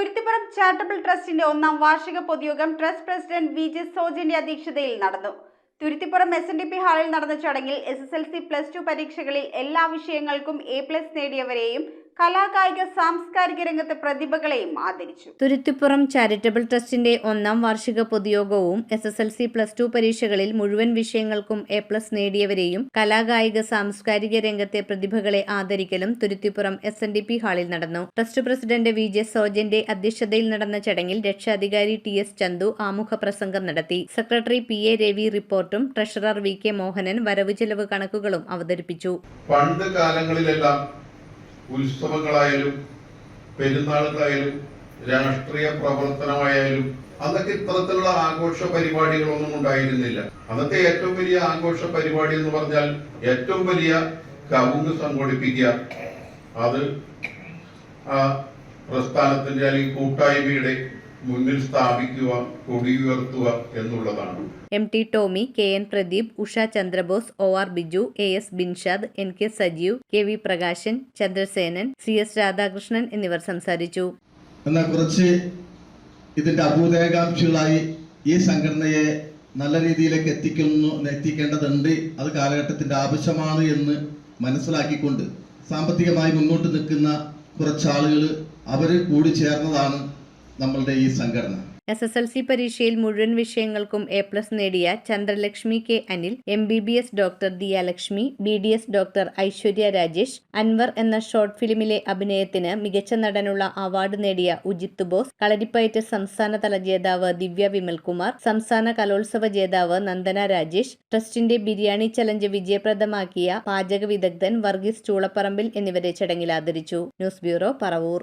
Thuruthipuram charitable ട്രസ്റ്റിന്റെ ഒന്നാം വാർഷിക പൊതുയോഗം ട്രസ്റ്റ് പ്രസിഡന്റ് വി ജെ സോജന്റെ അധ്യക്ഷതയിൽ നടന്നു. Thuruthippuram S N D P ഹാളിൽ നടന്ന ചടങ്ങിൽ S S L C plus two പരീക്ഷകളിൽ എല്ലാ വിഷയങ്ങൾക്കും എ പ്ലസ് നേടിയവരെയും കലാകായിക സാംസ്കാരിക രംഗത്തെ പ്രതിഭകളെയും ആദരിച്ചു. തുരുത്തിപ്പുറം ചാരിറ്റബിൾ ട്രസ്റ്റിന്റെ ഒന്നാം വാർഷിക പൊതുയോഗവും S S L C plus two പരീക്ഷകളിൽ മുഴുവൻ വിഷയങ്ങൾക്കും എ പ്ലസ് നേടിയവരെയും കലാകായിക സാംസ്കാരിക രംഗത്തെ പ്രതിഭകളെ ആദരിക്കലും Thuruthippuram S N D P ഹാളിൽ നടന്നു. ട്രസ്റ്റ് പ്രസിഡന്റ് വി ജെ സോജന്റെ അധ്യക്ഷതയിൽ നടന്ന ചടങ്ങിൽ രക്ഷാധികാരി ടി എസ് ചന്തു ആമുഖ പ്രസംഗം നടത്തി. സെക്രട്ടറി പി എ രവി റിപ്പോർട്ടും ട്രഷറർ വി കെ മോഹനൻ വരവ് ചെലവ് കണക്കുകളും അവതരിപ്പിച്ചു. പണ്ട് കാലങ്ങളിലെല്ലാം ഉത്സവങ്ങളായാലും പെരുന്നാളുകളായാലും രാഷ്ട്രീയ പ്രവർത്തനമായാലും അന്നൊക്കെ ഇത്തരത്തിലുള്ള ആഘോഷ പരിപാടികളൊന്നും ഉണ്ടായിരുന്നില്ല. അന്നത്തെ ഏറ്റവും വലിയ ആഘോഷ പരിപാടി എന്ന് പറഞ്ഞാൽ ഏറ്റവും വലിയ കവുങ്ങ് സംഘടിപ്പിക്കുക. അത് ആ പ്രസ്ഥാനത്തിന്റെ അല്ലെങ്കിൽ കൂട്ടായ്മയുടെ മുന്നിൽ സ്ഥാപിക്കുക കൊടിയുയർത്തുക എന്നുള്ളതാണ്. M T Tomy K N Pradeep Usha Chandrabose O R Biju A S Binshad N K Sajeev K V Prakashan Chandrasenan C S Radhakrishnan എന്നിവർ സംസാരിച്ചു. എന്നാൽ കുറച്ച് ഇതിന്റെ അഭൂതകാംക്ഷികളായി ഈ സംഘടനയെ നല്ല രീതിയിലേക്ക് എത്തിക്കുന്നു എത്തിക്കേണ്ടതുണ്ട്. അത് കാലഘട്ടത്തിന്റെ ആവശ്യമാണ് എന്ന് മനസ്സിലാക്കിക്കൊണ്ട് സാമ്പത്തികമായി മുന്നോട്ട് നിൽക്കുന്ന കുറച്ചാളുകൾ അവർ കൂടി ചേർന്നതാണ് നമ്മളുടെ ഈ സംഘടന. എസ് എസ് എൽ സി പരീക്ഷയിൽ മുഴുവൻ വിഷയങ്ങൾക്കും എ പ്ലസ് നേടിയ Chandralakshmi K Anil M B B S doctor Dialakshmi B D S doctor Aishwarya Rajesh Anwar എന്ന ഷോർട്ട് ഫിലിമിലെ അഭിനയത്തിന് മികച്ച നടനുള്ള അവാർഡ് നേടിയ ഉജിത്ത് ബോസ് കളരിപ്പയറ്റ് സംസ്ഥാനതല ജേതാവ് ദിവ്യ വിമൽകുമാർ സംസ്ഥാന കലോത്സവ ജേതാവ് നന്ദന രാജേഷ് ട്രസ്റ്റിന്റെ ബിരിയാണി ചലഞ്ച് വിജയപ്രദമാക്കിയ പാചക വിദഗ്ധൻ വർഗീസ് ചൂളപ്പറമ്പിൽ എന്നിവരെ ചടങ്ങിൽ ആദരിച്ചു. News bureau Paravur.